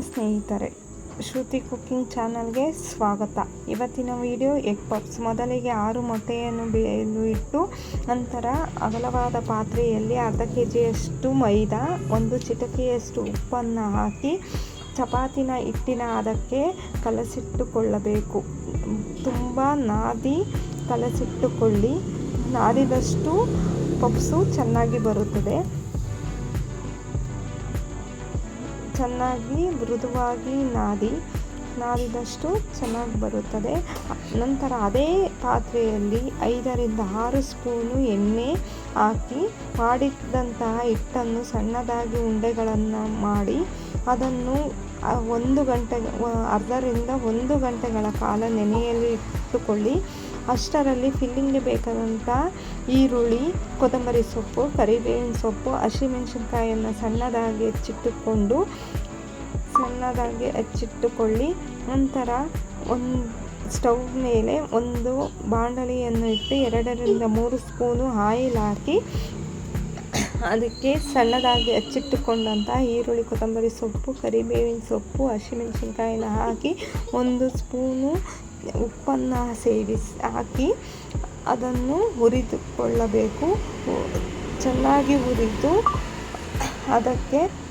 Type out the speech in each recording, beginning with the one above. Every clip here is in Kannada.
ಕೀರ್ತಿ ಕುಕ್ಕಿಂಗ್ ಚಾನಲ್ಗೆ ಸ್ವಾಗತ. ಇವತ್ತಿನ ವಿಡಿಯೋ ಎಗ್ ಪಪ್ಸ್ ಮೊದಲಿಗೆ ಆರು ಮೊಟ್ಟೆಯನ್ನು ಬೇಯಲು ಇಟ್ಟು ನಂತರ ಅಗಲವಾದ ಪಾತ್ರೆಯಲ್ಲಿ ಅರ್ಧ ಕೆ ಜಿಯಷ್ಟು ಮೈದಾ, ಒಂದು ಚಿಟಕಿಯಷ್ಟು ಉಪ್ಪನ್ನು ಹಾಕಿ ಚಪಾತಿನ ಹಿಟ್ಟಿನ ಅದಕ್ಕೆ ಕಲಸಿಟ್ಟುಕೊಳ್ಳಬೇಕು. ತುಂಬ ನಾದಿ ಕಲಸಿಟ್ಟುಕೊಳ್ಳಿ. ನಾದಿದಷ್ಟು ಪಪ್ಸು ಚೆನ್ನಾಗಿ ಬರುತ್ತದೆ. ಚೆನ್ನಾಗಿ ಮೃದುವಾಗಿ ನಾದಿ, ನಾದಿದಷ್ಟು ಚೆನ್ನಾಗಿ ಬರುತ್ತದೆ. ನಂತರ ಅದೇ ಪಾತ್ರೆಯಲ್ಲಿ ಐದರಿಂದ ಆರು ಸ್ಪೂನು ಎಣ್ಣೆ ಹಾಕಿ ಮಾಡಿದಂತಹ ಹಿಟ್ಟನ್ನು ಸಣ್ಣದಾಗಿ ಉಂಡೆಗಳನ್ನು ಮಾಡಿ ಅದನ್ನು ಒಂದು ಗಂಟೆ, ಅರ್ಧರಿಂದ ಒಂದು ಗಂಟೆಗಳ ಕಾಲ ನೆನೆಯಲ್ಲಿ ಇಟ್ಟುಕೊಳ್ಳಿ. ಅಷ್ಟರಲ್ಲಿ ಫಿಲ್ಲಿಂಗ್ಗೆ ಬೇಕಾದಂಥ ಈರುಳ್ಳಿ, ಕೊತ್ತಂಬರಿ ಸೊಪ್ಪು, ಕರಿಬೇವಿನ ಸೊಪ್ಪು ಹಸಿಮೆಣಸಿನ್ಕಾಯನ್ನು ಸಣ್ಣದಾಗಿ ಹೆಚ್ಚಿಟ್ಟುಕೊಂಡು, ಸಣ್ಣದಾಗಿ ಹೆಚ್ಚಿಟ್ಟುಕೊಳ್ಳಿ. ನಂತರ ಒಂದು ಸ್ಟವ್ ಮೇಲೆ ಒಂದು ಬಾಂಡಲಿಯನ್ನು ಇಟ್ಟು ಎರಡರಿಂದ ಮೂರು ಸ್ಪೂನು ಆಯಿಲ್ ಹಾಕಿ ಅದಕ್ಕೆ ಸಣ್ಣದಾಗಿ ಹಚ್ಚಿಟ್ಟುಕೊಂಡಂಥ ಈರುಳ್ಳಿ, ಕೊತ್ತಂಬರಿ ಸೊಪ್ಪು, ಕರಿಬೇವಿನ ಸೊಪ್ಪು ಹಸಿಮೆಣಸಿನ್ಕಾಯಿನ ಹಾಕಿ ಒಂದು ಸ್ಪೂನು ಉಪ್ಪನ್ನು ಸೇರಿಸಿ ಹಾಕಿ ಅದನ್ನು ಹುರಿದುಕೊಳ್ಳಬೇಕು. ಚೆನ್ನಾಗಿ ಹುರಿದು ಅದಕ್ಕೆ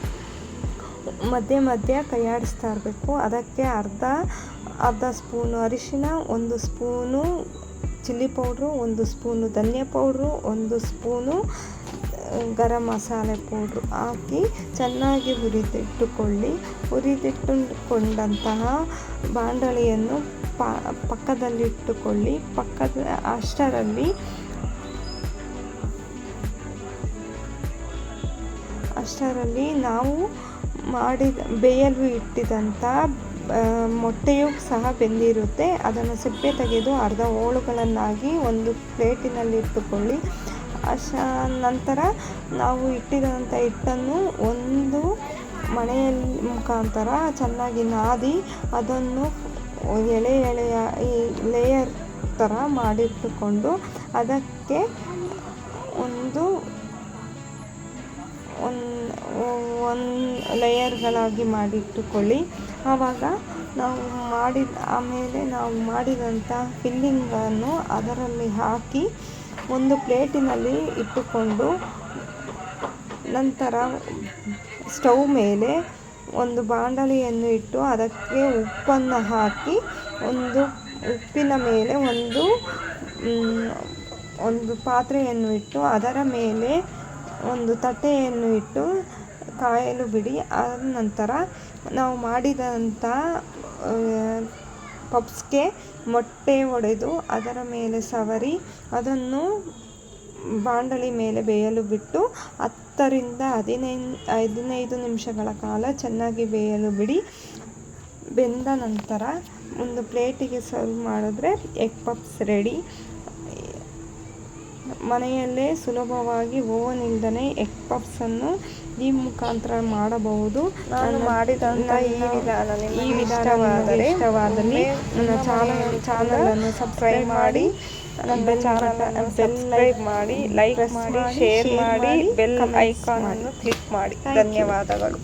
ಮಧ್ಯೆ ಮಧ್ಯೆ ಕೈಯಾಡಿಸ್ತಾ ಇರಬೇಕು. ಅದಕ್ಕೆ ಅರ್ಧ ಅರ್ಧ ಸ್ಪೂನು ಅರಿಶಿನ, ಒಂದು ಸ್ಪೂನು ಚಿಲ್ಲಿ ಪೌಡ್ರು, ಒಂದು ಸ್ಪೂನು ಧನಿಯಾ ಪೌಡ್ರು, ಒಂದು ಸ್ಪೂನು ಗರಂ ಮಸಾಲೆ ಪೌಡ್ರು ಹಾಕಿ ಚೆನ್ನಾಗಿ ಹುರಿದಿಟ್ಟುಕೊಳ್ಳಿ. ಹುರಿದಿಟ್ಟುಕೊಂಡಂತಹ ಬಾಂಡಳಿಯನ್ನು ಪಾ, ಪಕ್ಕದಲ್ಲಿಟ್ಟುಕೊಳ್ಳಿ. ಪಕ್ಕದ, ಅಷ್ಟರಲ್ಲಿ ಅಷ್ಟರಲ್ಲಿ ನಾವು ಮಾಡಿದ, ಬೇಯಲು ಇಟ್ಟಿದಂಥ ಮೊಟ್ಟೆಯು ಸಹ ಬೆಂದಿರುತ್ತೆ. ಅದನ್ನು ಸಿಪ್ಪೆ ತೆಗೆದು ಅರ್ಧ ಹೋಳುಗಳನ್ನಾಗಿ ಒಂದು ಪ್ಲೇಟಿನಲ್ಲಿ ಅಶ ನಂತರ ನಾವು ಇಟ್ಟಿದಂಥ ಹಿಟ್ಟನ್ನು ಒಂದು ಮಣೆಯಲ್ಲಿ ಮುಖಾಂತರ ಚೆನ್ನಾಗಿ ನಾದಿ ಅದನ್ನು ಎಳೆ ಎಳೆಯ ಈ ಲೇಯರ್ ಥರ ಮಾಡಿಟ್ಟುಕೊಂಡು ಅದಕ್ಕೆ ಒಂದು ಒಂದು ಲೇಯರ್ಗಳಾಗಿ ಮಾಡಿಟ್ಟುಕೊಳ್ಳಿ. ಆವಾಗ ನಾವು ಮಾಡಿದ, ಆಮೇಲೆ ನಾವು ಮಾಡಿದಂಥ ಫಿಲ್ಲಿಂಗನ್ನು ಅದರಲ್ಲಿ ಹಾಕಿ ಒಂದು ಪ್ಲೇಟಿನಲ್ಲಿ ಇಟ್ಟುಕೊಂಡು ನಂತರ ಸ್ಟವ್ ಮೇಲೆ ಒಂದು ಬಾಂಡಲಿಯನ್ನು ಇಟ್ಟು ಅದಕ್ಕೆ ಉಪ್ಪನ್ನು ಹಾಕಿ ಒಂದು ಉಪ್ಪಿನ ಮೇಲೆ ಒಂದು ಒಂದು ಪಾತ್ರೆಯನ್ನು ಇಟ್ಟು ಅದರ ಮೇಲೆ ಒಂದು ತಟ್ಟೆಯನ್ನು ಇಟ್ಟು ಕಾಯಲು ಬಿಡಿ. ಆದ ನಂತರ ನಾವು ಮಾಡಿದಂಥ ಪಪ್ಸ್ಗೆ ಮೊಟ್ಟೆ ಒಡೆದು ಅದರ ಮೇಲೆ ಸವರಿ, ಅದನ್ನು ಬಾಂಡಲಿ ಮೇಲೆ ಬೇಯಲು ಬಿಟ್ಟು ಹತ್ತರಿಂದ ಹದಿನೈದು ಹದಿನೈದು ನಿಮಿಷಗಳ ಕಾಲ ಚೆನ್ನಾಗಿ ಬೇಯಲು ಬಿಡಿ. ಬೆಂದ ನಂತರ ಒಂದು ಪ್ಲೇಟಿಗೆ ಸರ್ವ್ ಮಾಡಿದ್ರೆ ಎಗ್ ಪಪ್ಸ್ ರೆಡಿ. ಮನೆಯಲ್ಲೇ ಸುಲಭವಾಗಿ ಓವನ್ ಇಲ್ಲದೇ ಎಗ್ ಪಫ್ಸನ್ನು ಈ ಮುಖಾಂತರ ಮಾಡಬಹುದು. ನಾನು ಮಾಡಿದಂಥ ಈ ವಿಧಾನ ಈ ವಿಧಾನವಾದರೆ ಇಷ್ಟವಾದಲ್ಲಿ ನನ್ನ ಚಾನಲ್ ಚಾನಲನ್ನು ಸಬ್ಸ್ಕ್ರೈಬ್ ಮಾಡಿ ನನ್ನ ಚಾನಲ್ ಸಬ್ಸ್ಕ್ರೈಬ್ ಮಾಡಿ ಲೈಕ್ ಮಾಡಿ ಶೇರ್ ಮಾಡಿ ಬೆಲ್ ಐಕಾನ್ ಅನ್ನು ಕ್ಲಿಕ್ ಮಾಡಿ. ಧನ್ಯವಾದಗಳು.